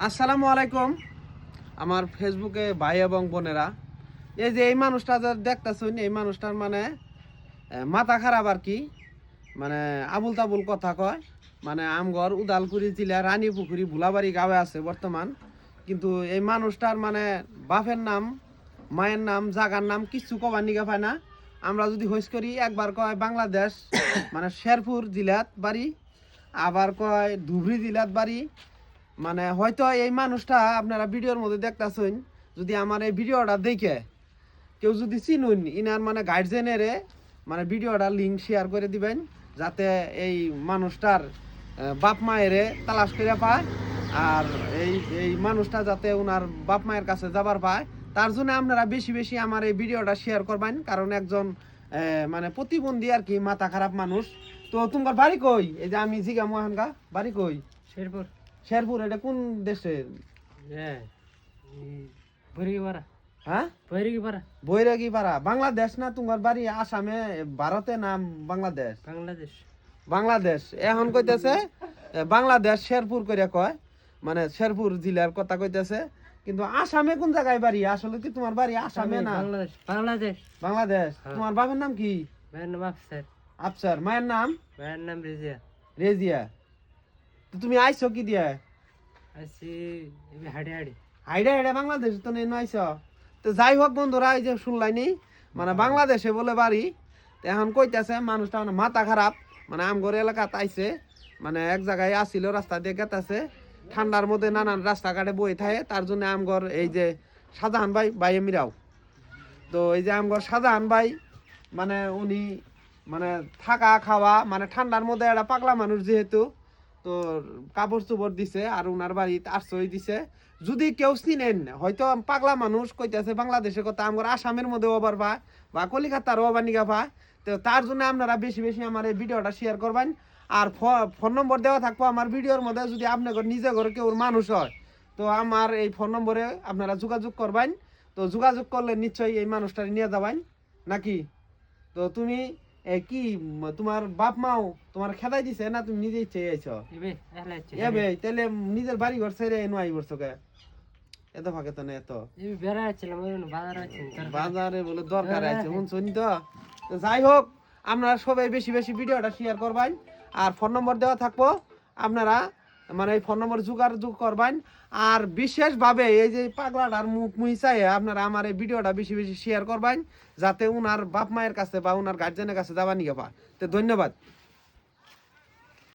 আসসালামু আলাইকুম। আমার ফেসবুকে ভাই এবং বোনেরা, এই যে এই মানুষটা দেখতেছুন, এই মানুষটার মানে মাথা খারাপ আর কি? মানে আবুল তাবুল কথা কয়। মানে আমগর উদালগুড়ি জেলা রানী পুকুরি ভুলাবাড়ি গাঁয়ে আছে বর্তমান। কিন্তু এই মানুষটার মানে বাপের নাম, মায়ের নাম, জাগার নাম কিছু কবার নিগা পায় না। আমরা যদি হইস করি, একবার কয় বাংলাদেশ মানে শেরপুর জেলাত বাড়ি, আবার কয় ধুবড়ি জেলাত বাড়ি মানে হয়তো এই মানুষটা আপনারা ভিডিওর মধ্যে দেখতেছেন, যদি আমার এই ভিডিওটা দেখে কেউ যদি চিনুন, ইনার মানে গার্জেনেরে মানে ভিডিওটা লিঙ্ক শেয়ার করে দিবেন, যাতে এই মানুষটার বাপ মায়েরে তালাশ করে পায়, আর এই এই মানুষটা যাতে ওনার বাপ মায়ের কাছে যাবার পায়। তার জন্য আপনারা বেশি বেশি আমার এই ভিডিওটা শেয়ার করবেন, কারণ একজন মানে প্রতিবন্ধী আর কি মাথা খারাপ মানুষ। তো তোমার বাড়ি কই? এই যে আমি জিগা মোহানগা, বাড়ি কই? শেরপুর। শেরপুর এটা কোন দেশে? হ্যাঁ? বৈরিগিপাড়া। বৈরিগিপাড়া। বৈরাগী পাড়া বাংলাদেশ না তোমার বাড়ি আসামে ভারতে না বাংলাদেশ? বাংলাদেশ। বাংলাদেশ। এখন কইতেছে বাংলাদেশ শেরপুর করে কয়। মানে শেরপুর জেলার কথা কইতেছে। কিন্তু আসামে কোন জায়গায় বাড়ি? আসলে কি তোমার বাড়ি আসামে না? বাংলাদেশ বাংলাদেশ। হ্যাঁ। তোমার বাবার নাম কি? আফসার। আফসার। মায়ের নাম? ভাইয়ের নাম রেজিয়া। রেজিয়া। তুমি আইছো কি দিয়ে? আছি হাড়ি হাইডে হাইডা। হাইডা বাংলাদেশ তো নেই আইছ তো যাই হোক বন্ধুরা এই যে শুনলাইনি মানে বাংলাদেশে বলে বাড়ি তো এখন কইতেছে মানুষটা মানে মাথা খারাপ মানে আমগর এলাকা তাইছে মানে এক জায়গায় আসিল রাস্তা দিয়ে গেতাছে ঠান্ডার মধ্যে নানান রাস্তাঘাটে বই থাকে তার জন্য আমগর এই যে শাহজাহান ভাই ভাই মিরাও তো এই যে আমগর শাহজাহান ভাই মানে উনি মানে থাকা খাওয়া মানে ঠান্ডার মধ্যে একটা পাগলা মানুষ যেহেতু তো কাপড় চোপড় দিছে আর ওনার বাড়িতে আশ্রয় দিছে। যদি কেউ চিনেন, হয়তো পাগলা মানুষ কইতেছে বাংলাদেশের কথা আমার আসামের মধ্যে ওভার পায় বা কলিকাতার ওভার নিগা পায় তো তার জন্য আপনারা বেশি বেশি আমার এই ভিডিওটা শেয়ার করবেন। আর ফোন নম্বর দেওয়া থাকব আমার ভিডিওর মধ্যে, যদি আপনার নিজে ঘরে কেউ মানুষ হয়, তো আমার এই ফোন নম্বরে আপনারা যোগাযোগ করবেন। তো যোগাযোগ করলে নিশ্চয়ই এই মানুষটা নিয়ে যাবেন। নাকি? তো তুমি কি তোমার বাপ মাও তোমার খেদাই দিছে না তুমি নিজেই চেয়ে আইছো? এবে তাহলে নিজের বাড়ি ঘর ছেড়ে এনো আই বলছো কে? এত ফাঁকে তো না এত। বাজার বলে দরকার আছে শুনছুন তো? তো যাই হোক আপনারা সবাই বেশি বেশি ভিডিওটা শেয়ার করবেন। আর ফোন নম্বর দেওয়া থাকব। আপনারা মানে এই ফোন নম্বর যোগাযোগ করবেন। আর বিশেষভাবে এই যে পাগলাটার মুখ মুহিসাই আপনারা আমার এই ভিডিওটা বেশি বেশি শেয়ার করবেন, যাতে উনার বাপ মায়ের কাছে বা উনার গার্জেনের কাছে যাবা নিয়ে পা তো ধন্যবাদ।